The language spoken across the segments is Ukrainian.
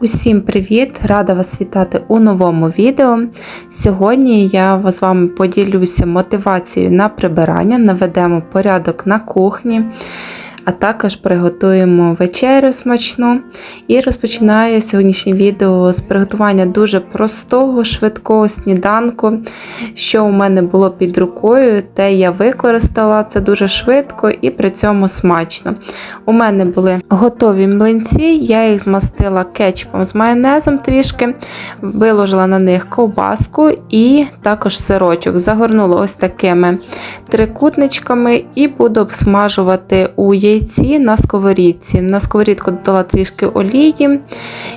Усім привіт! Рада вас вітати у новому відео. Сьогодні я з вами поділюся мотивацією на прибирання, наведемо порядок на кухні, а також приготуємо вечерю смачну. І розпочинаю сьогоднішнє відео з приготування дуже простого, швидкого сніданку, що у мене було під рукою, те я використала це дуже швидко і при цьому смачно. У мене були готові млинці, я їх змастила кетчупом з майонезом трішки, виложила на них ковбаску і також сирочок. Загорнула ось такими трикутничками і буду обсмажувати у яйці на сковорідці. На сковорідку додала трішки олії,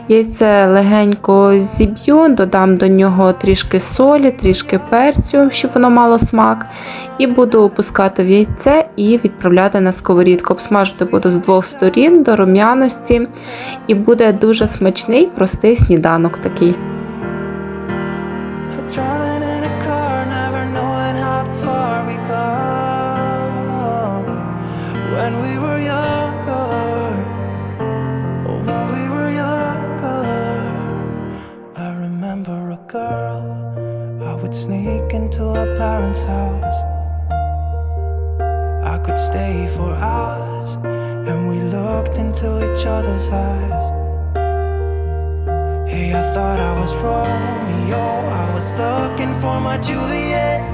яйце легенько зіб'ю, додам до нього трішки солі, трішки перцю, щоб воно мало смак. І буду опускати в яйце і відправляти на сковорідку. Обсмажувати буду з двох сторін до рум'яності. І буде дуже смачний, простий сніданок такий. Into her parents' house. I could stay for hours, and we looked into each other's eyes.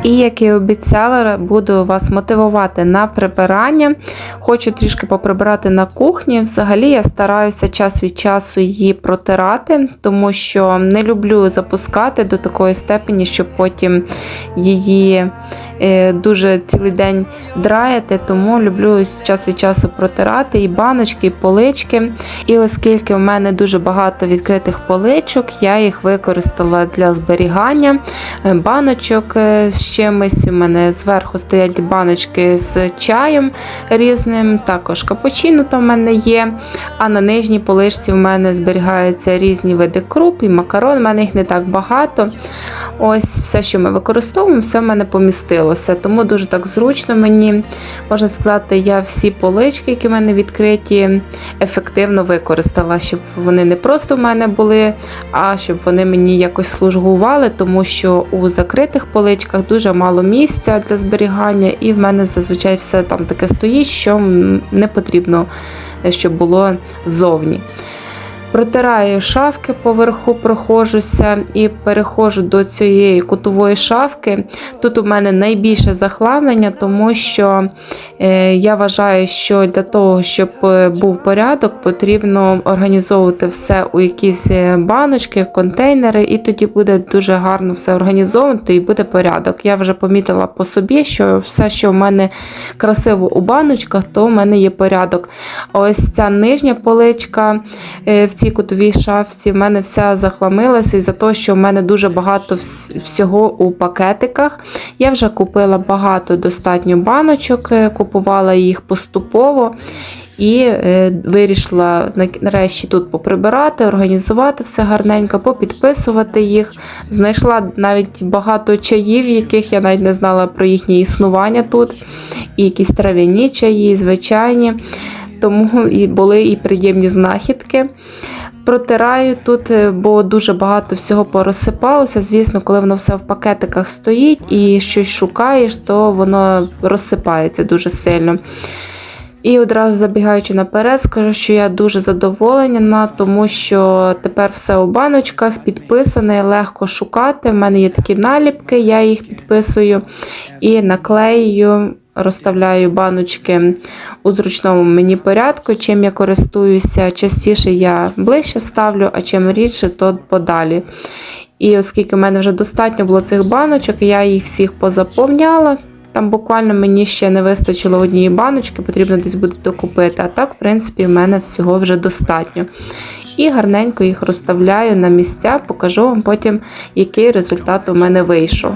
І як і обіцяла, буду вас мотивувати на прибирання. Хочу трішки поприбирати на кухні. Взагалі я стараюся час від часу її протирати, тому що не люблю запускати до такої степені, щоб потім її дуже цілий день драяти, тому люблю час від часу протирати і баночки, і полички. І оскільки в мене дуже багато відкритих поличок, я їх використала для зберігання е, баночок е, з чимось. У мене зверху стоять баночки з чаєм різним, також капучино там в мене є. А на нижній поличці в мене зберігаються різні види круп і макарон. У мене їх не так багато. Ось все, що ми використовуємо, все в мене помістилося. Тому дуже так зручно мені. Можна сказати, я всі полички, які в мене відкриті, ефективно використала, щоб вони не просто в мене були, а щоб вони мені якось служгували, тому що у закритих поличках дуже мало місця для зберігання, і в мене зазвичай все там таке стоїть, що не потрібно, е, щоб було ззовні. Протираю шафки поверху, прохожуся і переходжу до цієї кутової шафки. Тут у мене найбільше захламлення, тому що е, я вважаю, що для того, щоб е, був порядок, потрібно організовувати все у якісь е, баночки, контейнери, і тоді буде дуже гарно все організовано і буде порядок. Я вже помітила по собі, що все, що в мене красиво у баночках, то в мене є порядок. Ось ця нижня поличка в цій кутовій шафці в мене вся захламилася із-за того, що в мене дуже багато всього у пакетиках. Я вже купила багато достатньо баночок, е, купувала їх поступово. І е, вирішила нарешті тут поприбирати, організувати все гарненько, попідписувати їх. Знайшла навіть багато чаїв, яких я навіть не знала про їхнє існування тут. І якісь трав'яні чаї, звичайні. Тому і були і приємні знахідки. Протираю тут, е, бо дуже багато всього порозсипалося. Звісно, коли воно все в пакетиках стоїть і щось шукаєш, то воно розсипається дуже сильно. І одразу забігаючи наперед, скажу, що я дуже задоволена, тому що тепер все у баночках підписане, легко шукати. У мене є такі наліпки, я їх підписую і наклею. Розставляю баночки у зручному мені порядку. Чим я користуюся, частіше я ближче ставлю, а чим рідше, то подалі. І оскільки в мене вже достатньо було цих баночок, я їх всіх позаповняла. Там буквально мені ще не вистачило однієї баночки, потрібно десь буде докупити. А так, в принципі, в мене всього вже достатньо. І гарненько їх розставляю на місця, покажу вам потім, який результат у мене вийшов.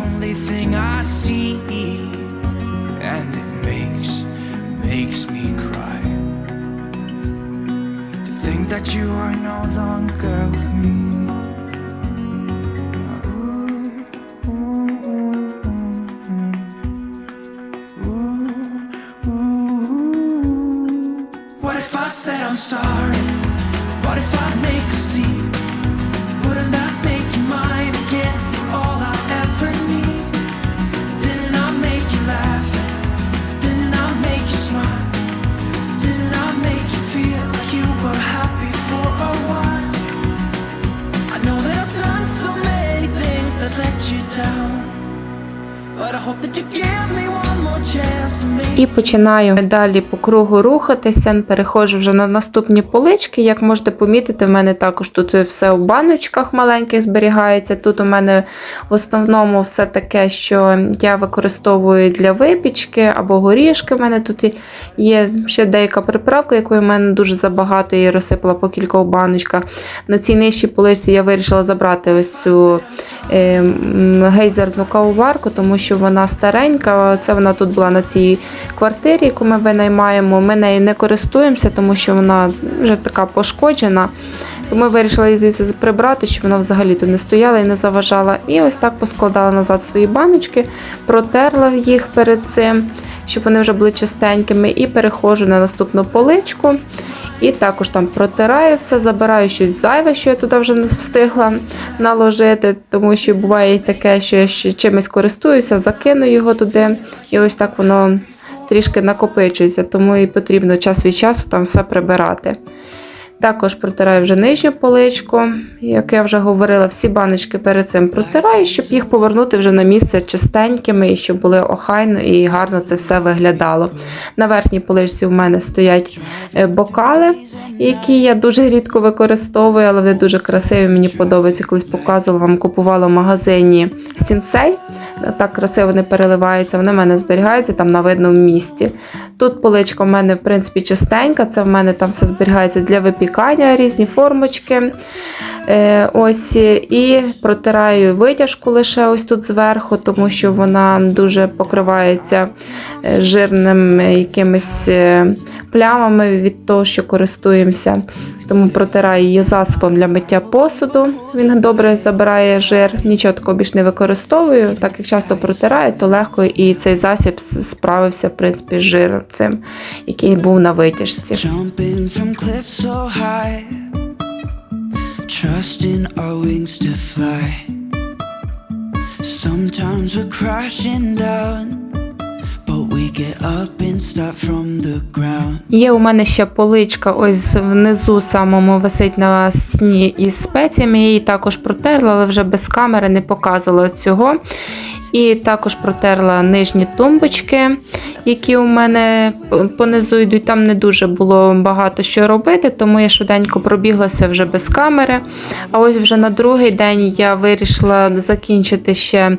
said I'm sorry. What if I make a scene? Wouldn't that make you mine again? All I ever need. Didn't I make you laugh? Didn't I make you smile? Didn't I make you feel like you were happy for a while? I know that I've done so many things that let you down, but I hope that you get. І починаю далі по кругу рухатися, переходжу вже на наступні полички. Як можете помітити, в мене також тут все в баночках маленьких зберігається. Тут у мене в основному все таке, що я використовую для випічки або горішки. У мене тут є ще деяка приправка, якої в мене дуже забагато, її розсипала по кількох баночках. На цій нижчій полиці я вирішила забрати ось цю е, гейзерну кавоварку, тому що вона старенька. Це вона тут була на цій квартирі, яку ми винаймаємо. Ми нею не користуємося, тому що вона вже така пошкоджена. Тому вирішила її звідси прибрати, щоб вона взагалі тут не стояла і не заважала. І ось так поскладала назад свої баночки, протерла їх перед цим, щоб вони вже були чистенькими, і переходжу на наступну поличку. І також там протираю все, забираю щось зайве, що я туди вже не встигла наложити, тому що буває таке, що я ще чимось користуюся, закину його туди, і ось так воно трішки накопичується, тому і потрібно час від часу там все прибирати. Також протираю вже нижню поличку. Як я вже говорила, всі баночки перед цим протираю, щоб їх повернути вже на місце чистенькими і щоб були охайно і гарно це все виглядало. На верхній поличці в мене стоять е, бокали, які я дуже рідко використовую, але вони дуже красиві. Мені подобається. Колись показувала вам, купувала в магазині сінцей. Так красиво вони переливаються, вони в мене зберігаються там на видному місці. Тут поличка в мене, в принципі, чистенька, це в мене там все зберігається для випікання, різні формочки. Е, ось і протираю витяжку лише ось тут зверху, тому що вона дуже покривається жирними жирним якимись е, плямами від того, що користуємося. Тому протираю її засобом для миття посуду. Він добре забирає жир. Нічого такого більш не використовую. Так як часто протираю, то легко і цей засіб справився в принципі з жиром цим, який був на витяжці. Trusting our wings to fly. Sometimes we're crashing down, Є у мене ще поличка, ось внизу самому висить на стіні із спеціями. Я її також протерла, але вже без камери не показувала цього. І також протерла нижні тумбочки, які у мене понизу йдуть. Там не дуже було багато що робити, тому я швиденько пробіглася вже без камери. А ось вже на другий день я вирішила закінчити ще.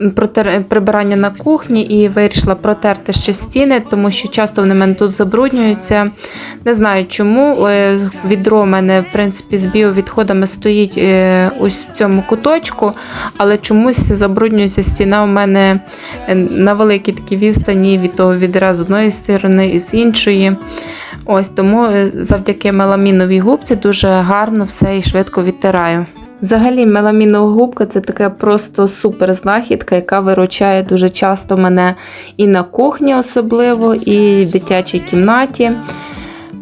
Е, прибирання на кухні і вирішила протерти ще стіни, тому що часто вони в мене тут забруднюються. Не знаю чому. Е, Відро в мене, в принципі, з біовідходами стоїть е, ось в цьому куточку, але чомусь забруднюється стіна у мене е, на великій такій відстані від того відра з одної сторони і з іншої. Ось тому е, завдяки меламіновій губці дуже гарно все і швидко відтираю. Взагалі, меламінова губка це така просто супер знахідка, яка виручає дуже часто мене і на кухні, особливо, і в дитячій кімнаті.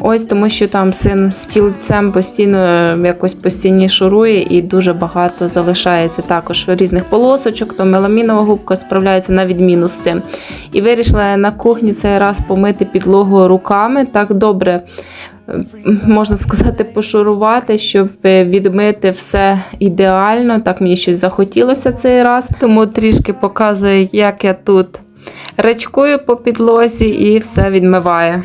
Ось тому, що там син стільцем постійно е, якось по стіні шурує і дуже багато залишається також різних полосочок, то меламінова губка справляється на відміну з цим. І вирішила я на кухні цей раз помити підлогу руками так добре. Можна сказати, пошурувати, щоб відмити все ідеально. Так мені щось захотілося цей раз. Тому трішки показую, як я тут речкую по підлозі і все відмиваю.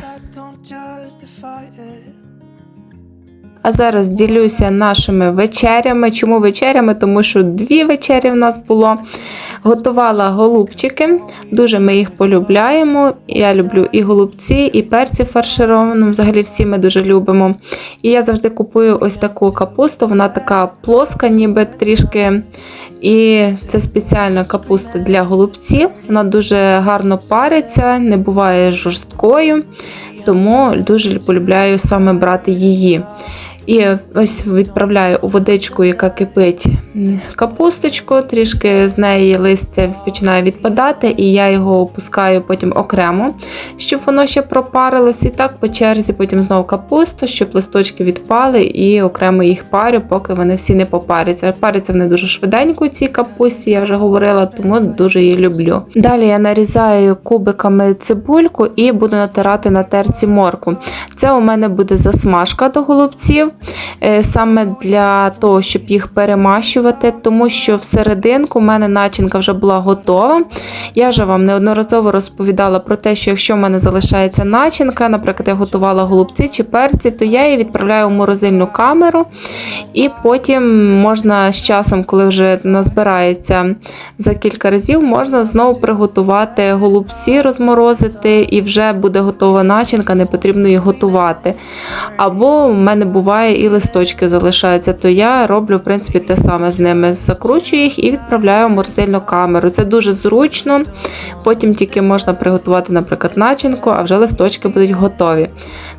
А зараз ділюся нашими вечерями. Чому вечерями? Тому що дві вечері в нас було. Готувала голубчики, дуже ми їх полюбляємо. Я люблю і голубці, і перці фаршировані. Взагалі всі ми дуже любимо. І я завжди купую ось таку капусту. Вона така плоска, ніби трішки. І це спеціальна капуста для голубців. Вона дуже гарно париться, не буває жорсткою, тому дуже полюбляю саме брати її. І ось відправляю у водичку, яка кипить капусточку, трішки з неї листя починає відпадати, і я його опускаю потім окремо, щоб воно ще пропарилось. І так по черзі потім знову капусту, щоб листочки відпали, і окремо їх парю, поки вони всі не попаряться. Паряться вони дуже швиденько у цій капусті, я вже говорила, тому дуже її люблю. Далі я нарізаю кубиками цибульку і буду натирати на терці морку. Це у мене буде засмажка до голубців. Е, саме для того, щоб їх перемащувати, тому що всерединку в мене начинка вже була готова. Я вже вам неодноразово розповідала про те, що якщо в мене залишається начинка, наприклад, я готувала голубці чи перці, то я її відправляю в морозильну камеру, і потім можна з часом, коли вже назбирається за кілька разів, можна знову приготувати голубці, розморозити, і вже буде готова начинка, не потрібно її готувати. Або в мене буває і листочки залишаються, то я роблю в принципі те саме з ними. Закручую їх і відправляю в морозильну камеру. Це дуже зручно. Потім тільки можна приготувати, наприклад, начинку, а вже листочки будуть готові.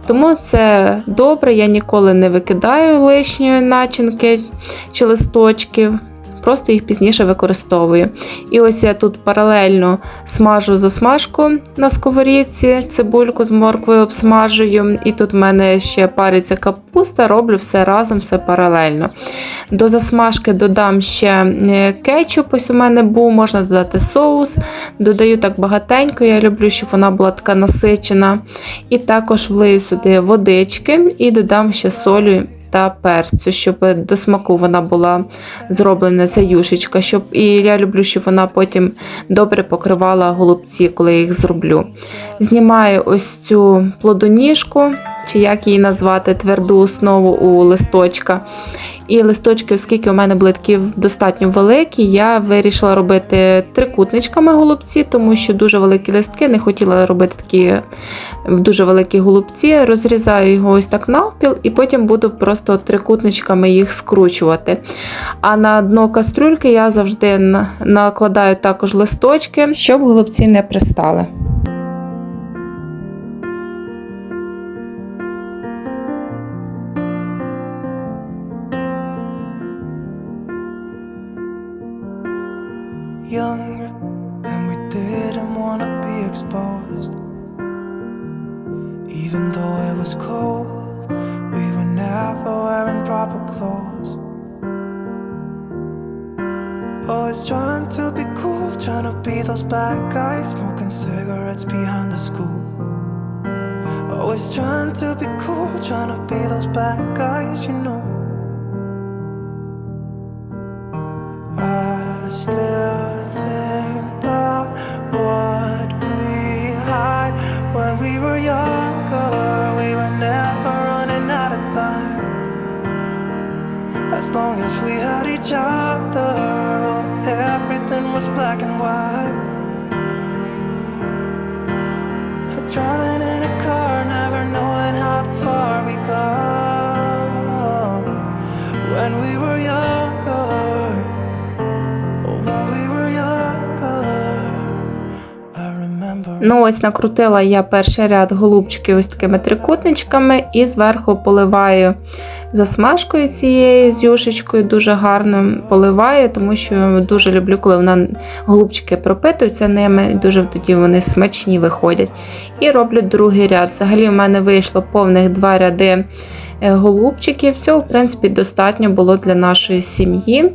Тому це добре, я ніколи не викидаю лишньої начинки чи листочків. Просто їх пізніше використовую. І ось я тут паралельно смажу засмажку на сковорідці, цибульку з морквою обсмажую. І тут в мене ще париться капуста, роблю все разом, все паралельно. До засмажки додам ще е, кетчуп, ось у мене був, можна додати соус. Додаю так багатенько, я люблю, щоб вона була така насичена. І також влию сюди водички і додам ще солі та перцю, щоб до смаку вона була зроблена ця юшечка. Щоб, і я люблю, щоб вона потім добре покривала голубці, коли я їх зроблю. Знімаю ось цю плодоніжку, чи як її назвати, тверду основу у листочка. І листочки, оскільки у мене були такі достатньо великі, я вирішила робити трикутничками голубці, тому що дуже великі листки, не хотіла робити такі дуже великі голубці. Розрізаю його ось так навпіл, і потім буду просто трикутничками їх скручувати. А на дно кастрюльки я завжди накладаю також листочки, щоб голубці не пристали. Exposed. Even though it was cold, we were never wearing proper clothes. Always trying to be cool, trying to be those bad guys, smoking cigarettes behind the school. Always trying to be cool, trying to be those bad guys, you know. As long as we had each other, Ну, ось накрутила я перший ряд голубчиків ось такими трикутничками і зверху поливаю засмажкою цією з юшечкою, дуже гарно поливаю, тому що дуже люблю, коли вона голубчики пропитуються ними, дуже тоді вони смачні виходять. І роблю другий ряд. Взагалі, в мене вийшло повних два ряди голубчиків. Цього, в принципі, достатньо було для нашої сім'ї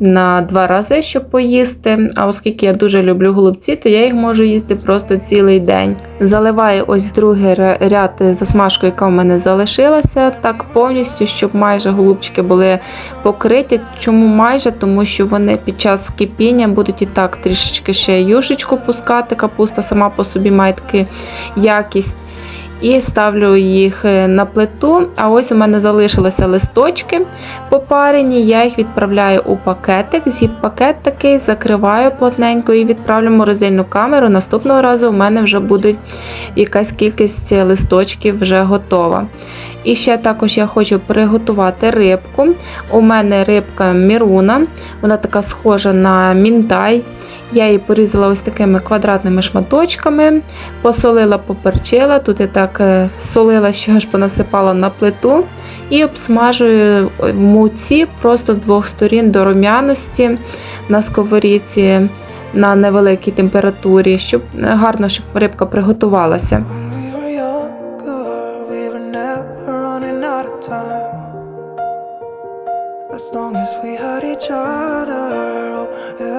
на два рази, щоб поїсти. А оскільки я дуже люблю голубці, то я їх можу їсти просто цілий день. Заливаю ось другий ряд засмажкою, яка в мене залишилася, так повністю, щоб майже голубчики були покриті. Чому майже? Тому що вони під час кипіння будуть і так трішечки ще юшечку пускати. Капуста сама по собі має таку якість. І ставлю їх е, на плиту. А ось у мене залишилися листочки попарені. Я їх відправляю у пакетик. Зіп-пакет такий, закриваю плотненько і відправлю в морозильну камеру. Наступного разу у мене вже буде якась кількість листочків вже готова. І ще також я хочу приготувати рибку. У мене рибка міруна, вона така схожа на мінтай. Я її порізала ось такими квадратними шматочками, посолила, поперчила. Тут я так е, солила, що аж понасипала на плиту. І обсмажую в муці просто з двох сторін до рум'яності на сковорідці на невеликій температурі, щоб гарно, щоб рибка приготувалася. As long as we had each other.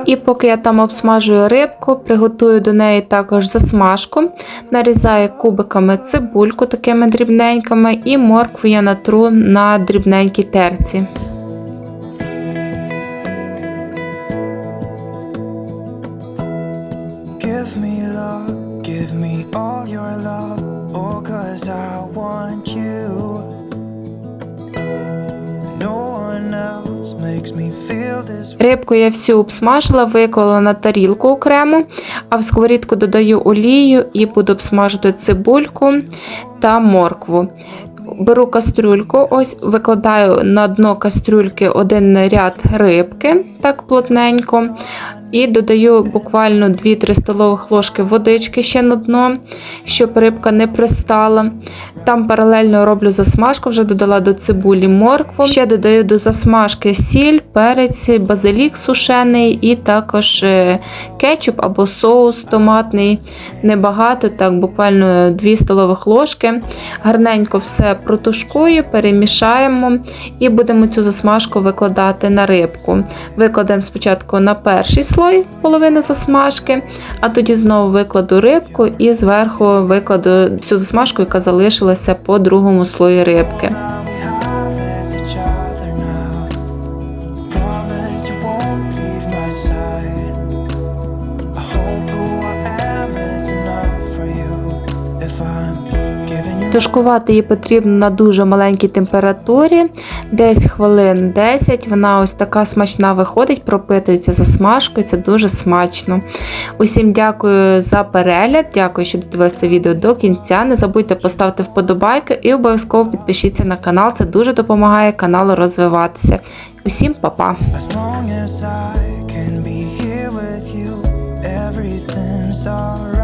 І поки я там обсмажую рибку, приготую до неї також засмажку, нарізаю кубиками цибульку такими дрібненькими, і моркву я натру на дрібненькій терці. Рибку я всю обсмажила, виклала на тарілку окремо, а в сковорідку додаю олію і буду обсмажувати цибульку та моркву. Беру кастрюльку, ось викладаю на дно кастрюльки один ряд рибки, так плотненько, і додаю буквально 2-3 столових ложки водички ще на дно, щоб рибка не пристала. Там паралельно роблю засмажку, вже додала до цибулі моркву. Ще додаю до засмажки сіль, перець, базилік сушений і також е, кетчуп або соус томатний. Небагато, так буквально 2 столових ложки. Гарненько все протушкую, перемішаємо і будемо цю засмажку викладати на рибку. Викладемо спочатку на перший слой половину засмажки, а тоді знову викладу рибку і зверху викладу всю засмажку, яка залишилася по другому слої рибки. Тушкувати її потрібно на дуже маленькій температурі, десь хвилин 10. Вона ось така смачна виходить, пропитується засмажкою, це дуже смачно. Усім дякую за перегляд, дякую, що додивилися це відео до кінця. Не забудьте поставити вподобайки і обов'язково підпишіться на канал, це дуже допомагає каналу розвиватися. Усім па-па! as